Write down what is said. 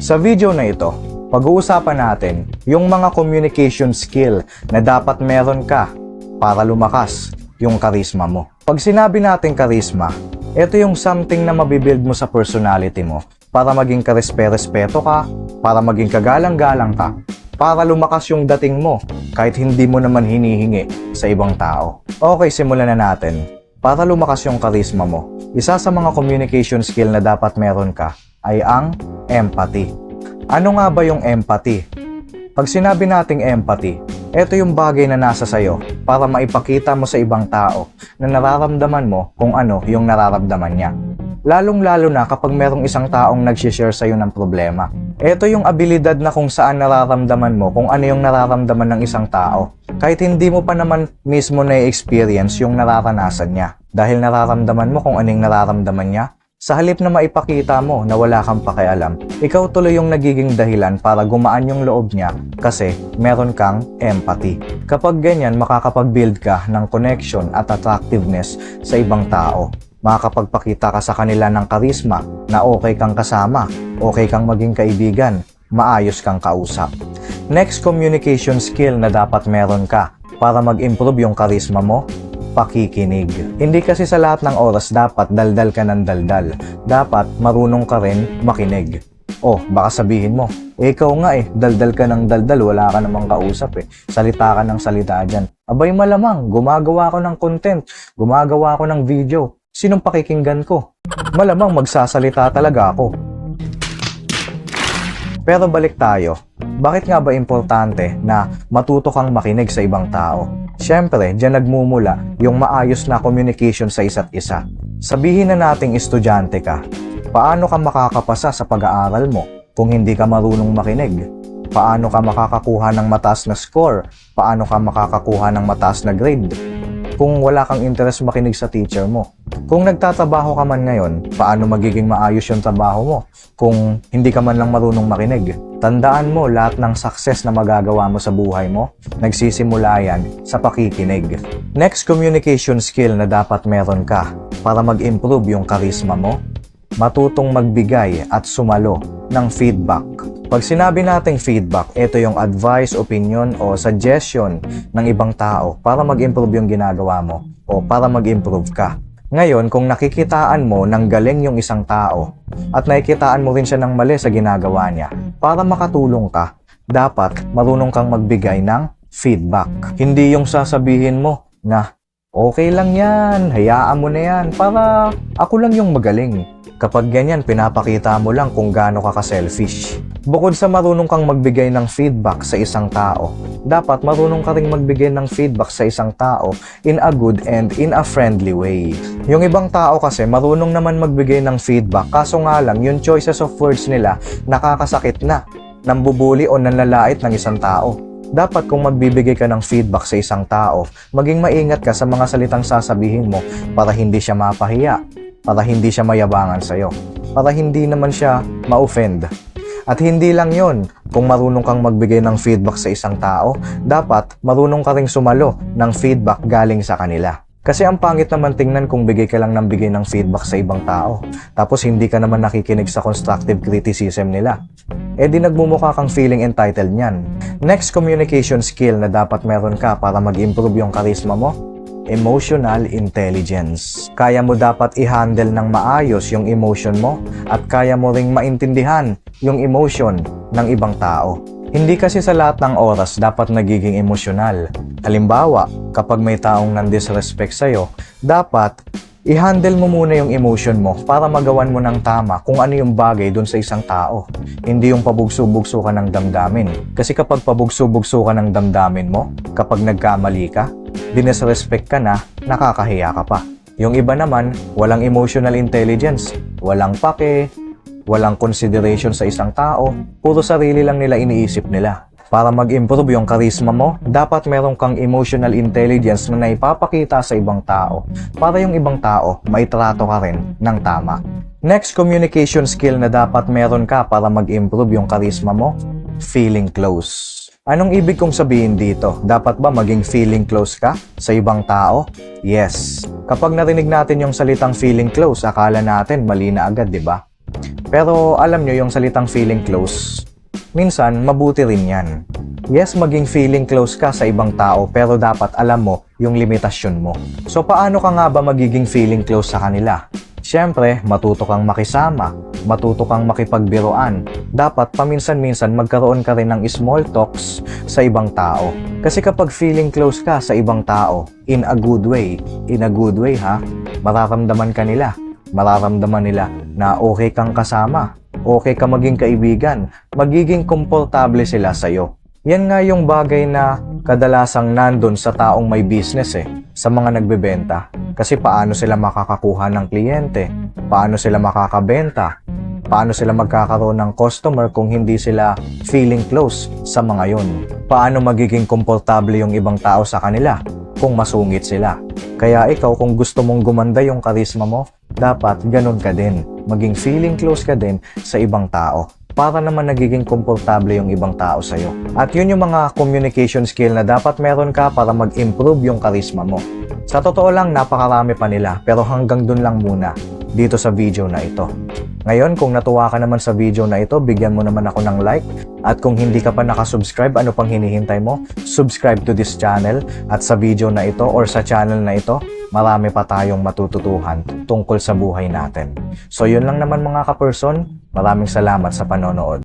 Sa video na ito, pag-uusapan natin yung mga communication skill na dapat meron ka para lumakas yung karisma mo. Pag sinabi natin karisma, ito yung something na mabibuild mo sa personality mo para maging karespe-respeto ka, para maging kagalang-galang ka, para lumakas yung dating mo kahit hindi mo naman hinihingi sa ibang tao. Okay, simulan na natin. Para lumakas yung karisma mo, isa sa mga communication skill na dapat meron ka ay ang empathy. Ano nga ba yung empathy? Pag sinabi nating empathy, ito yung bagay na nasa sayo para maipakita mo sa ibang tao na nararamdaman mo kung ano yung nararamdaman niya. Lalong-lalo na kapag merong isang taong nagsishare sa'yo ng problema. Ito yung abilidad na kung saan nararamdaman mo kung ano yung nararamdaman ng isang tao. Kahit hindi mo pa naman mismo na-experience yung nararanasan niya. Dahil nararamdaman mo kung ano yung nararamdaman niya, sa halip na maipakita mo na wala kang pakialam, ikaw tuloy yung nagiging dahilan para gumaan yung loob niya kasi meron kang empathy. Kapag ganyan, makakapag-build ka ng connection at attractiveness sa ibang tao. Makakapagpakita ka sa kanila ng karisma na okay kang kasama, okay kang maging kaibigan, maayos kang kausap. Next communication skill na dapat meron ka para mag-improve yung karisma mo, pakikinig. Hindi kasi sa lahat ng oras dapat daldal ka ng daldal. Dapat marunong ka rin makinig. Oh, baka sabihin mo, eh, ikaw nga eh, daldal ka ng daldal, wala ka namang kausap eh. Salita ka ng salita dyan. Abay malamang, gumagawa ko ng content, gumagawa ko ng video. Sinong pakikinggan ko? Malamang magsasalita talaga ako. Pero balik tayo. Bakit nga ba importante na matuto kang makinig sa ibang tao? Siyempre, diyan nagmumula yung maayos na communication sa isa't isa. Sabihin na nating estudyante ka, paano ka makakapasa sa pag-aaral mo kung hindi ka marunong makinig? Paano ka makakakuha ng mataas na score? Paano ka makakakuha ng mataas na grade? Kung wala kang interest makinig sa teacher mo. Kung nagtatrabaho ka man ngayon, paano magiging maayos yung trabaho mo kung hindi ka man lang marunong makinig? Tandaan mo lahat ng success na magagawa mo sa buhay mo, nagsisimula yan sa pakikinig. Next communication skill na dapat meron ka para mag-improve yung karisma mo, matutong magbigay at sumalo ng feedback. Pag sinabi nating feedback, ito yung advice, opinion o suggestion ng ibang tao para mag-improve yung ginagawa mo o para mag-improve ka. Ngayon, kung nakikitaan mo ng galing yung isang tao at nakikitaan mo rin siya ng mali sa ginagawa niya, para makatulong ka, dapat marunong kang magbigay ng feedback. Hindi yung sasabihin mo na, okay lang yan, hayaan mo na yan, para ako lang yung magaling. Kapag ganyan, pinapakita mo lang kung gaano ka ka-selfish. Bukod sa marunong kang magbigay ng feedback sa isang tao, dapat marunong ka rin magbigay ng feedback sa isang tao in a good and in a friendly way. Yung ibang tao kasi marunong naman magbigay ng feedback, kaso nga lang yung choices of words nila nakakasakit na, nambubuli o nanlalait ng isang tao. Dapat kung magbibigay ka ng feedback sa isang tao, maging maingat ka sa mga salitang sasabihin mo para hindi siya mapahiya, para hindi siya mayabangan sa'yo, para hindi naman siya ma-offend. At hindi lang yon, kung marunong kang magbigay ng feedback sa isang tao, dapat marunong ka ring sumalo ng feedback galing sa kanila. Kasi ang pangit naman tingnan kung bigay ka lang ng bigay ng feedback sa ibang tao, tapos hindi ka naman nakikinig sa constructive criticism nila. Eh di nagmumukha kang feeling entitled niyan. Next communication skill na dapat meron ka para mag-improve yung karisma mo, emotional intelligence. Kaya mo dapat i-handle ng maayos yung emotion mo at kaya mo ring maintindihan yung emotion ng ibang tao. Hindi kasi sa lahat ng oras dapat nagiging emosyonal. Halimbawa, kapag may taong nandisrespect sa'yo, dapat i-handle mo muna yung emotion mo para magawan mo ng tama kung ano yung bagay dun sa isang tao. Hindi yung pabugso-bugso ka ng damdamin. Kasi kapag pabugso-bugso ka ng damdamin mo, kapag nagkamali ka, dinesrespect ka na, nakakahiya ka pa. Yung iba naman, walang emotional intelligence, walang pake, walang consideration sa isang tao, puro sarili lang nila iniisip nila. Para mag-improve yung karisma mo, dapat meron kang emotional intelligence na naipapakita sa ibang tao para yung ibang tao maitrato ka rin ng tama. Next communication skill na dapat meron ka para mag-improve yung karisma mo, feeling close. Anong ibig kong sabihin dito? Dapat ba maging feeling close ka sa ibang tao? Yes. Kapag narinig natin yung salitang feeling close, akala natin mali na agad, di ba? Pero alam nyo yung salitang feeling close, minsan mabuti rin yan. Yes, maging feeling close ka sa ibang tao pero dapat alam mo yung limitasyon mo. So paano ka nga ba magiging feeling close sa kanila? Siyempre, matuto kang makisama, matuto kang makipagbiroan. Dapat paminsan-minsan magkaroon ka rin ng small talks sa ibang tao. Kasi kapag feeling close ka sa ibang tao, in a good way, in a good way ha, mararamdaman ka nila. Mararamdaman nila na okay kang kasama, okay ka maging kaibigan, magiging komportable sila sa'yo. Yan nga yung bagay na kadalasang nandun sa taong may business eh, sa mga nagbebenta. Kasi paano sila makakakuha ng kliyente? Paano sila makakabenta? Paano sila magkakaroon ng customer kung hindi sila feeling close sa mga yon? Paano magiging komportable yung ibang tao sa kanila kung masungit sila? Kaya ikaw kung gusto mong gumanda yung karisma mo, dapat ganun ka din. Maging feeling close ka din sa ibang tao para naman nagiging komportable yung ibang tao sa'yo. At yun yung mga communication skill na dapat meron ka para mag-improve yung karisma mo. Sa totoo lang, napakarami pa nila, pero hanggang dun lang muna dito sa video na ito. Ngayon, kung natuwa ka naman sa video na ito, bigyan mo naman ako ng like. At kung hindi ka pa nakasubscribe, ano pang hinihintay mo? Subscribe to this channel. At sa video na ito or sa channel na ito, marami pa tayong matututuhan tungkol sa buhay natin. So yun lang naman mga ka-person. Maraming salamat sa panonood.